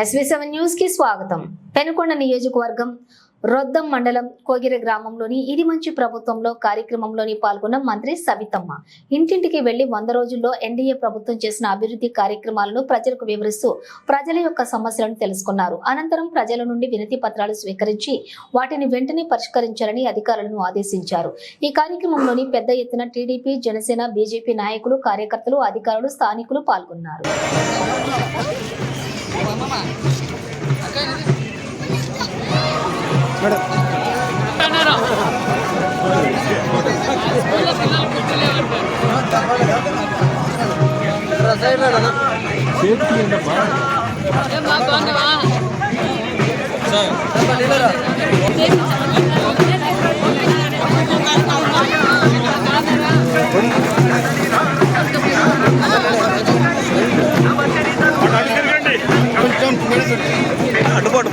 SV seven న్యూస్కి స్వాగతం. పెనుకొండ నియోజకవర్గం రొద్దం మండలం కోగిర గ్రామంలోని ఇది మంచి ప్రభుత్వంలో కార్యక్రమంలోని పాల్గొన్న మంత్రి సవితమ్మ. ఇంటింటికి వెళ్ళి వంద రోజుల్లో ఎన్డీఏ ప్రభుత్వం చేసిన అభివృద్ధి కార్యక్రమాలను ప్రజలకు వివరిస్తూ ప్రజల యొక్క సమస్యలను తెలుసుకున్నారు. అనంతరం ప్రజల నుండి వినతి పత్రాలు స్వీకరించి వాటిని వెంటనే పరిష్కరించాలని అధికారులను ఆదేశించారు. ఈ కార్యక్రమంలోని పెద్ద ఎత్తున టీడీపీ జనసేన బీజేపీ నాయకులు కార్యకర్తలు అధికారులు స్థానికులు పాల్గొన్నారు. சேஃப்டி என்னப்பா ஏமா கொண்டு வா சார் நம்ம நிலரா అడ్డుకోవటం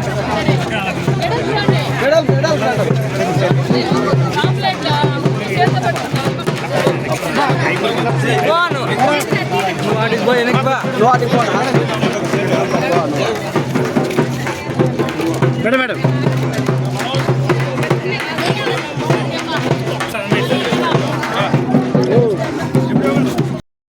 మేడం మేడం.